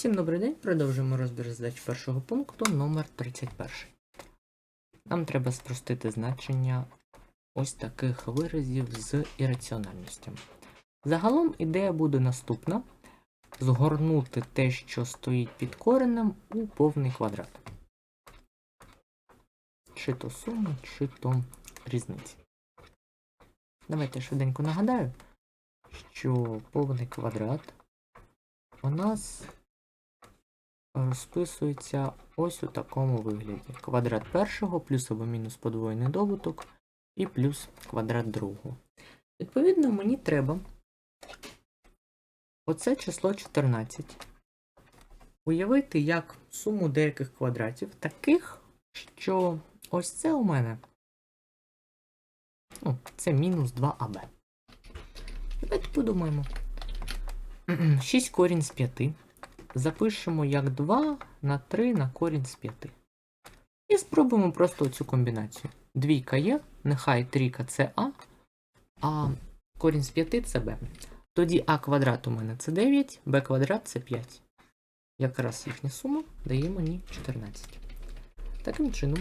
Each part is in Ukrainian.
Всім добрий день. Продовжуємо розбір задач першого пункту номер 31. Нам треба спростити значення ось таких виразів з ірраціональностями. Загалом ідея буде наступна: згорнути те, що стоїть під коренем, у повний квадрат. Чи то суми, чи то різниці. Давайте швиденько нагадаю, що повний квадрат у нас розписується ось у такому вигляді. Квадрат першого плюс або мінус подвоєний добуток і плюс квадрат другого. Відповідно, мені треба оце число 14 уявити як суму деяких квадратів, таких, що ось це у мене ну, це мінус 2аб. Давайте подумаємо. 6 корінь з 5 запишемо як 2 на 3 на корінь з 5. І спробуємо просто цю комбінацію. Двійка є, нехай трійка це А, а корінь з 5 це Б. Тоді А квадрат у мене це 9, Б квадрат це 5. Якраз їхня сума дає мені 14. Таким чином,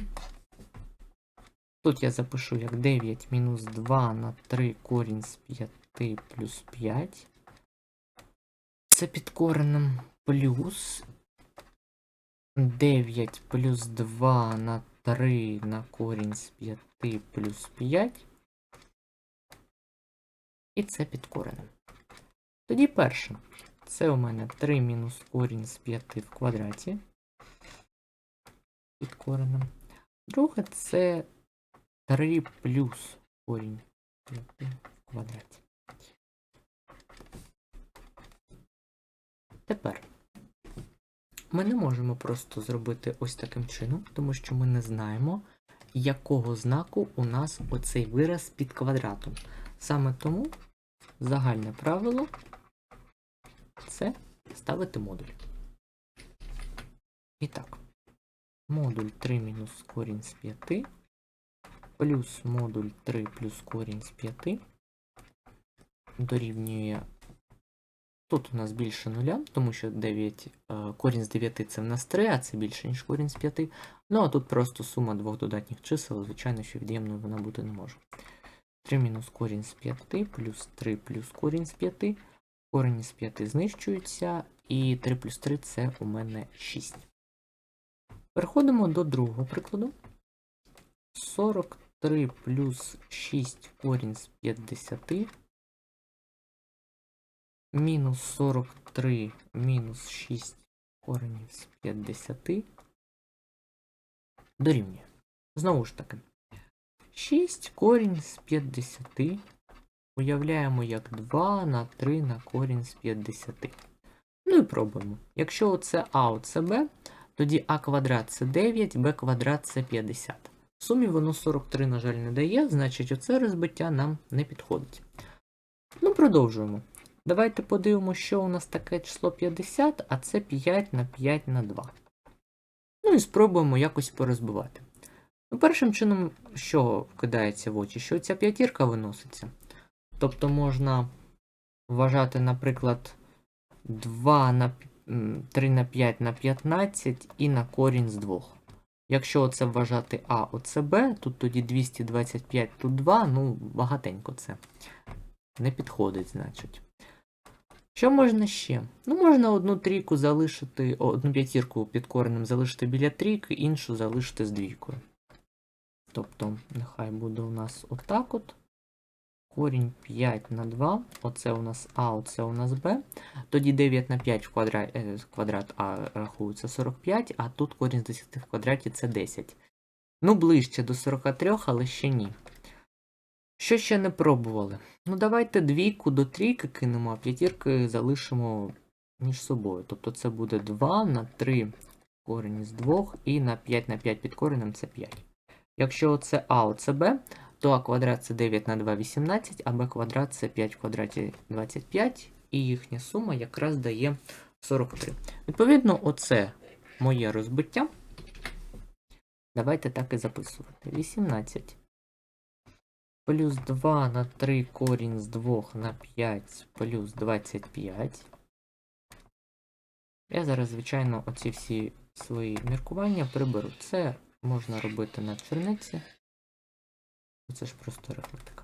тут я запишу як 9 мінус 2 на 3 корінь з 5 плюс 5. Це під коренем плюс 9 плюс 2 на 3 на корінь з 5 плюс 5. І це під коренем. Тоді перше. Це у мене 3 мінус корінь з 5 в квадраті. Під коренем. Друге це 3 плюс корінь 5 в квадраті. Тепер ми не можемо просто зробити ось таким чином, тому що ми не знаємо, якого знаку у нас оцей вираз під квадратом. Саме тому загальне правило це ставити модуль. І так, модуль 3 мінус корінь з 5, плюс модуль 3 плюс корінь з 5 дорівнює Тут у нас більше нуля, тому що 9, е, корінь з 9 це в нас 3, а це більше, ніж корінь з 5. Ну а тут просто сума двох додатніх чисел, звичайно, що від'ємною вона бути не може. 3 мінус корінь з 5 плюс 3 плюс корінь з 5. Корінь з 5 знищується, і 3 плюс 3 це у мене 6. Переходимо до другого прикладу. 43 плюс 6 корінь з 50 мінус 43 мінус 6 коренів з 50 дорівнює. Знову ж таки, 6 корінь з 50 уявляємо як 2 на 3 на корінь з 50. Ну і пробуємо. Якщо оце А, оце Б, тоді А квадрат це 9, Б квадрат це 50. В сумі воно 43, на жаль, не дає, значить оце розбиття нам не підходить. Ну, продовжуємо. Давайте подивимося, що у нас таке число 50, а це 5 на 5 на 2. Ну і спробуємо якось порозбивати. Ну, Першим чином, що вкидається в очі, що ця п'ятірка виноситься. Тобто можна вважати, наприклад, 2 на 3 на 5 на 15 і на корінь з 2. Якщо оце вважати А, оце Б, тут тоді 225, тут 2, ну, багатенько це. Не підходить, значить. Що можна ще? Ну, можна одну трійку залишити, одну п'ятірку під коренем залишити біля трійки, іншу залишити з двійкою. Тобто, нехай буде у нас отак от. Корінь 5 на 2. Оце у нас А, оце у нас Б. Тоді 9 на 5 в квадрат, е, квадрат А рахується 45, а тут корінь з 10 в квадраті це 10. Ну, ближче до 43, але ще ні. Що ще не пробували? Ну, давайте двійку до трійки кинемо, а п'ятірки залишимо між собою. Тобто це буде 2 на 3 корень з 2 і на 5 на 5 під коренем це 5. Якщо це А, оце Б, то А квадрат це 9 на 2 18, а Б квадрат це 5 в квадраті 25, і їхня сума якраз дає 43. Відповідно, оце моє розбиття. Давайте так і записувати. 18 плюс 2 на 3 корінь з 2 на 5 плюс 25. Я зараз, звичайно, оці всі свої міркування приберу. Це можна робити на черниці. Це ж просто арифметика.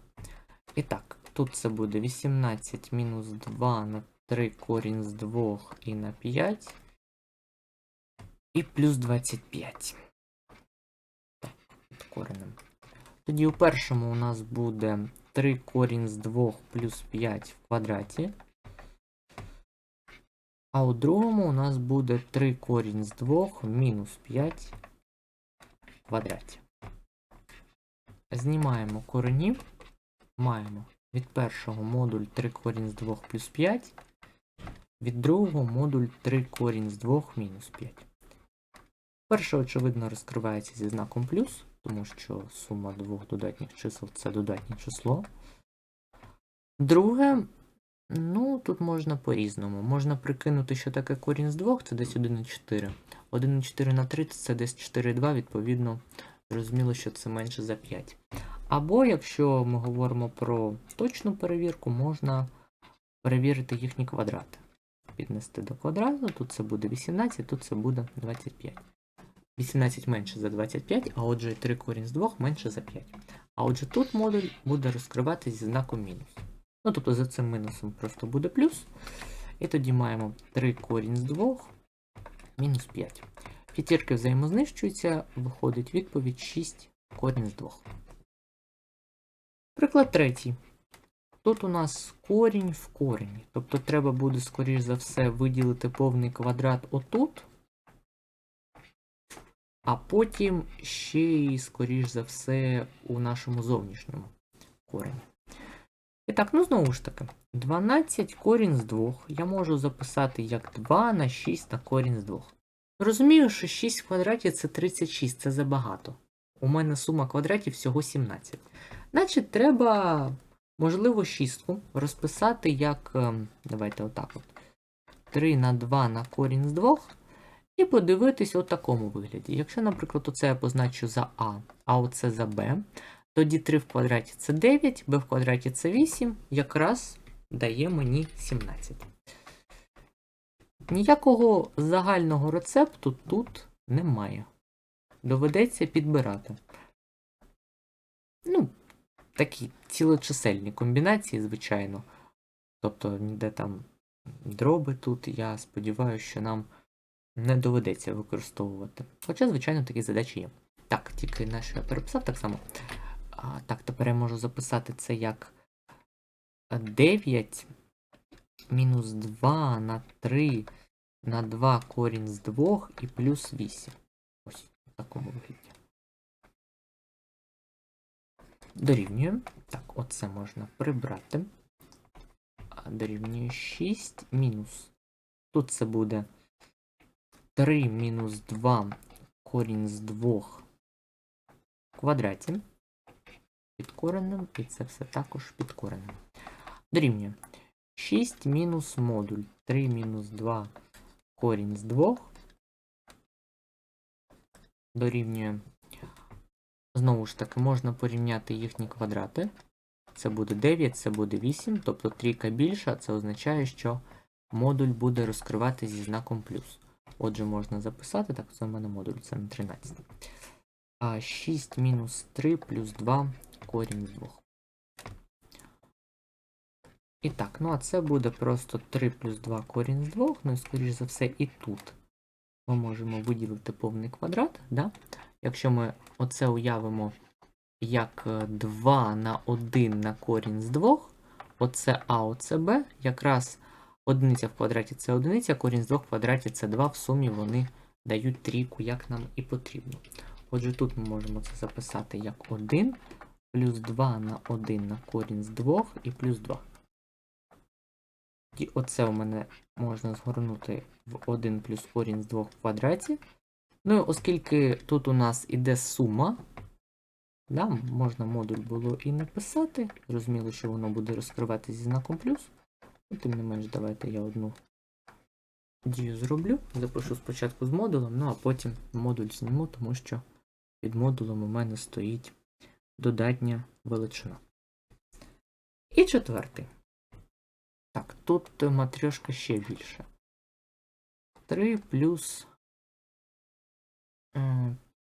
І так, тут це буде 18 мінус 2 на 3 корінь з 2 і на 5. І плюс 25. Так, під коренем. Тоді у першому у нас буде 3 корінь з 2 плюс 5 в квадраті. А у другому у нас буде 3 корінь з 2 мінус 5 в квадраті. Знімаємо коренів. Маємо від першого модуль 3 корінь з 2 плюс 5. Від другого модуль 3 корінь з 2 мінус 5. Перше, очевидно, розкривається зі знаком плюс, тому що сума двох додатніх чисел це додатнє число. Друге, ну, тут можна по-різному. Можна прикинути, що таке корінь з 2, це десь 1,4. 1,4 на 3 це десь 4,2, відповідно, зрозуміло, що це менше за 5. Або, якщо ми говоримо про точну перевірку, можна перевірити їхні квадрати. Піднести до квадрату, тут це буде 18, тут це буде 25. 18 менше за 25, а отже 3 корінь з 2 менше за 5. А отже тут модуль буде розкриватися зі знаком мінус. Ну, тобто за цим мінусом просто буде плюс. І тоді маємо 3 корінь з 2 мінус 5. П'ятірки взаємознищуються, виходить відповідь 6 корінь з 2. Приклад третій. Тут у нас корінь в корені. Тобто треба буде, скоріш за все, виділити повний квадрат отут. А потім ще й, скоріш за все, у нашому зовнішньому корені. І так, ну знову ж таки, 12 корінь з 2 я можу записати як 2 на 6 на корінь з 2. Розумію, що 6 в квадраті це 36, це забагато. У мене сума квадратів всього 17. Значить, треба, можливо, шістку розписати як. ем, Давайте отак от. 3 на 2 на корінь з 2. І подивитись у такому вигляді. Якщо, наприклад, оце я позначу за А, а оце за Б, тоді 3 в квадраті це 9, b в квадраті це 8, якраз дає мені 17. Ніякого загального рецепту тут немає. Доведеться підбирати. Ну, такі цілочисельні комбінації, звичайно. Тобто, ніде там дроби тут, я сподіваюся, що нам не доведеться використовувати. Хоча, звичайно, такі задачі є. Так, тільки наше я переписав так само. А, так, тепер я можу записати це як 9 мінус 2 на 3 на 2 корінь з 2 і плюс 8. Ось в такому вигляді. Дорівнює. Так, оце можна прибрати. Дорівнює 6 мінус. Тут це буде 3 мінус 2 корінь з 2 в квадраті. Під коренем, і це все також під коренем. Дорівнює 6 мінус модуль. 3 мінус 2 корінь з 2. Дорівнює. Знову ж таки, можна порівняти їхні квадрати. Це буде 9, це буде 8, тобто трійка більша, це означає, що модуль буде розкривати зі знаком плюс. Отже, можна записати, так, це в мене модуль, це не 13. А 6 мінус 3 плюс 2 корінь з 2. І так, ну а це буде просто 3 плюс 2 корінь з 2, ну і скоріш за все і тут ми можемо виділити повний квадрат. Да? Якщо ми оце уявимо як е, 2 на 1 на корінь з 2, оце А, оце Б, якраз одиниця в квадраті це одиниця, корінь з 2 в квадраті це 2, в сумі вони дають трійку, як нам і потрібно. Отже, тут ми можемо це записати як 1 плюс 2 на 1 на корінь з 2 і плюс 2. І оце у мене можна згорнути в 1 плюс корінь з 2 в квадраті. Ну, і оскільки тут у нас іде сума, да, можна модуль було і написати. Зрозуміло, що воно буде розкривати зі знаком плюс. Ну, тим не менш, давайте я одну дію зроблю. Запишу спочатку з модулем, ну а потім модуль зніму, тому що під модулем у мене стоїть додатня величина. І четвертий. Так, тут матрьошка ще більше. 3 плюс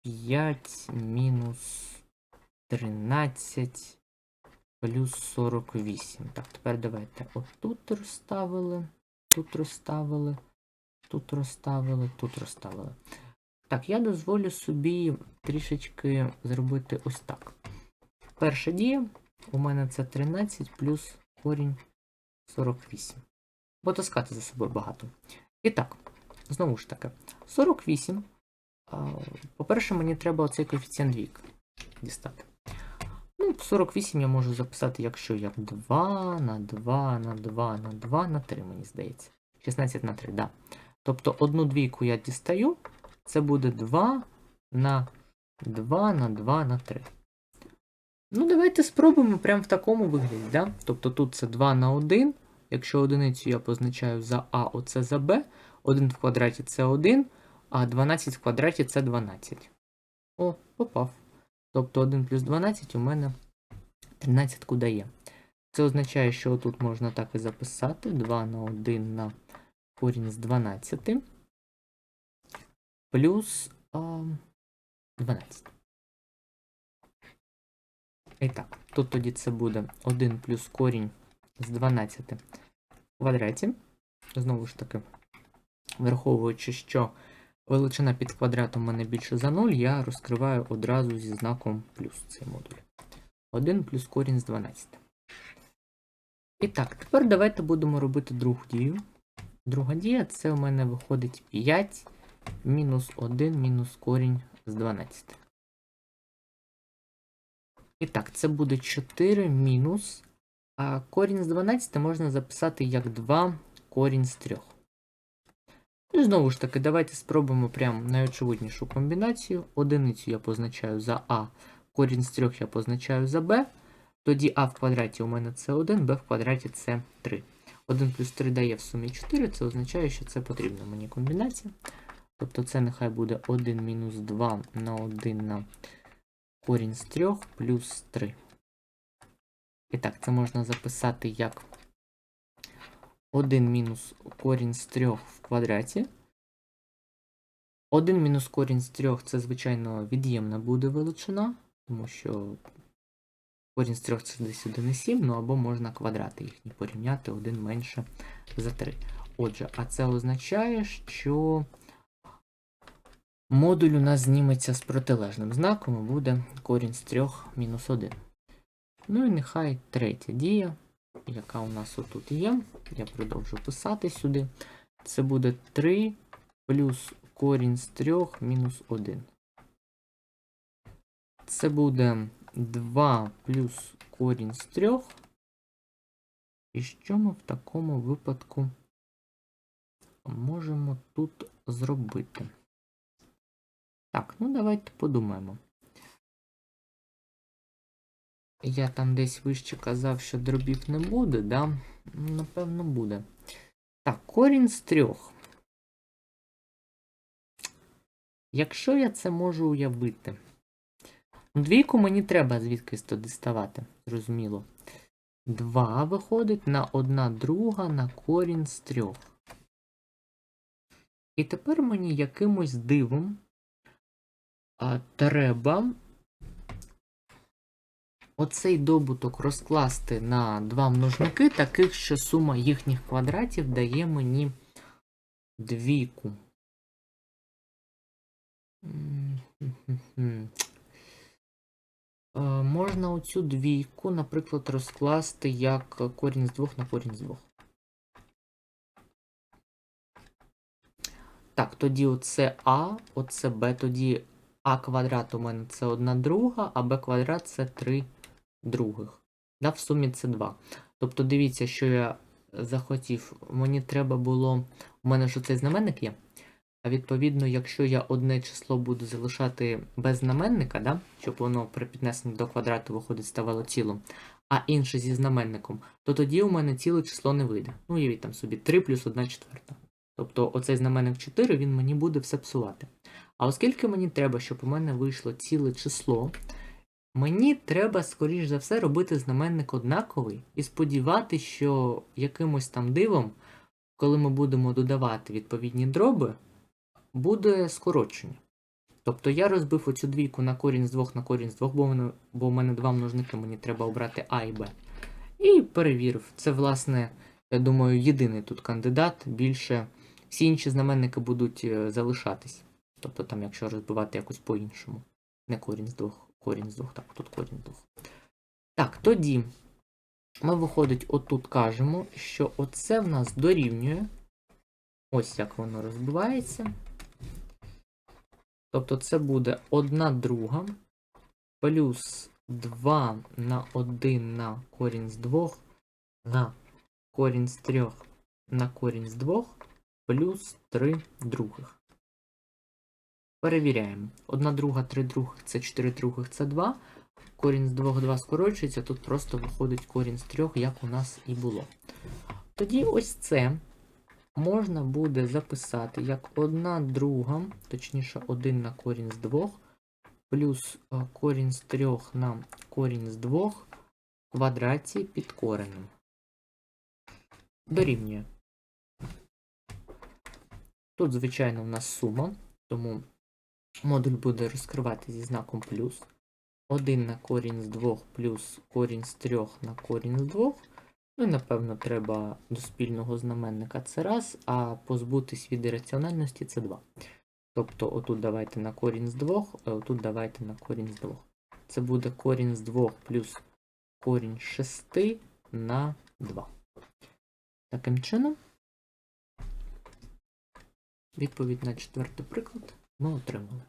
5 мінус 13 плюс 48. Так, тепер давайте отут розставили, тут розставили, тут розставили, тут розставили. Так, я дозволю собі трішечки зробити ось так. Перша дія у мене це 13 плюс корінь 48. Бо таскати за собою багато. І так, знову ж таки, 48. По-перше, мені треба оцей коефіцієнт двійки дістати. Ну, 48 я можу записати, якщо як 2 на 2 на 2 на 2 на 3, мені здається. 16 на 3, да. Тобто одну двійку я дістаю, це буде 2 на 2 на 2 на 3. Ну, давайте спробуємо прямо в такому вигляді. Да? Тобто тут це 2 на 1. Якщо одиницю я позначаю за А, оце за Б, 1 в квадраті це 1, а 12 в квадраті це 12. О, попав. Тобто 1 плюс 12 у мене 13 дає. Це означає, що тут можна так і записати 2 на 1 на корінь з 12 плюс а, 12. І так, тут тоді це буде 1 плюс корінь з 12 в квадраті. Знову ж таки, враховуючи, що величина під квадратом мене більше за 0, я розкриваю одразу зі знаком плюс цей модуль. 1 плюс корінь з 12. І так, тепер давайте будемо робити другу дію. Друга дія це у мене виходить 5 мінус 1 мінус корінь з 12. І так, це буде 4 мінус. А корінь з 12 можна записати як 2 корінь з 3. І знову ж таки, давайте спробуємо прямо найочевиднішу комбінацію. Одиницю я позначаю за А, корінь з 3 я позначаю за Б. Тоді А в квадраті у мене це 1, Б в квадраті це 3. 1 плюс 3 дає в сумі 4, це означає, що це потрібна мені комбінація. Тобто це нехай буде 1 мінус 2 на 1 на корінь з 3 плюс 3. І так, це можна записати як 1 мінус корінь з 3 в квадраті. 1 мінус корінь з 3 це, звичайно, від'ємна буде величина, тому що корінь з 3 це десь 1,7, ну або можна квадрати їхні порівняти 1 менше за 3. Отже, а це означає, що модуль у нас зніметься з протилежним знаком і буде корінь з 3 мінус 1. Ну і нехай третя дія, яка у нас отут є. Я продовжу писати сюди. Це буде 3 плюс корінь з 3 мінус 1. Це буде 2 плюс корінь з 3. І що ми в такому випадку можемо тут зробити? Так, ну давайте подумаємо. Я там десь вище казав, що дробів не буде, да? Напевно, буде. Так, корінь з трьох. Якщо я це можу уявити. Двійку мені треба звідкись то діставати, зрозуміло. 2 виходить на 1 друга на корінь з трьох. І тепер мені якимось дивом а, треба оцей добуток розкласти на два множники, таких, що сума їхніх квадратів дає мені двійку. Е, Можна оцю двійку, наприклад, розкласти як корінь з двох на корінь з двох. Так, тоді оце А, оце Б, тоді А квадрат у мене це одна друга, а Б квадрат це 3 других. Да, в сумі це 2. Тобто дивіться, що я захотів. Мені треба було. У мене ж цей знаменник є. А відповідно, якщо я одне число буду залишати без знаменника, да, щоб воно при піднесенні до квадрату виходить ставало цілим, а інше зі знаменником, то тоді у мене ціле число не вийде. Ну, уявіть там собі 3 плюс 1 четверта. Тобто оцей знаменник 4, він мені буде все псувати. А оскільки мені треба, щоб у мене вийшло ціле число, мені треба, скоріш за все, робити знаменник однаковий і сподіватися, що якимось там дивом коли ми будемо додавати відповідні дроби, буде скорочення. Тобто я розбив оцю двійку на корінь з двох на корінь з двох, бо, в мене, бо в мене два множники, мені треба обрати А і Б. І перевірив. Це, власне, я думаю, єдиний тут кандидат. Більше всі інші знаменники будуть е, залишатись. Тобто там, якщо розбивати якось по-іншому. Не корінь з двох, корінь з двох, так, тут корінь з двох. Так, тоді ми, виходить, отут кажемо, що оце в нас дорівнює. Ось як воно розбивається. Тобто це буде 1 друга плюс 2 на 1 на корінь з 2 на корінь з 3 на корінь з 2 плюс 3 других. Перевіряємо. 1 друга, 3 других це 4 других це 2. Корінь з 2 2 скорочується, тут просто виходить корінь з 3, як у нас і було. Тоді ось це можна буде записати як 1 друга, точніше 1 на корінь з 2, плюс е, корінь з 3 на корінь з 2 в квадраті під коренем. Дорівнює. Тут, звичайно, у нас сума, тому модуль буде розкривати зі знаком плюс. 1 на корінь з 2 плюс корінь з 3 на корінь з 2. Ну і напевно треба до спільного знаменника це раз, а позбутись від ірраціональності це 2. Тобто отут давайте на корінь з 2, а отут давайте на корінь з 2. Це буде корінь з 2 плюс корінь з 6 на 2. Таким чином, відповідь на четвертий приклад ми отримали.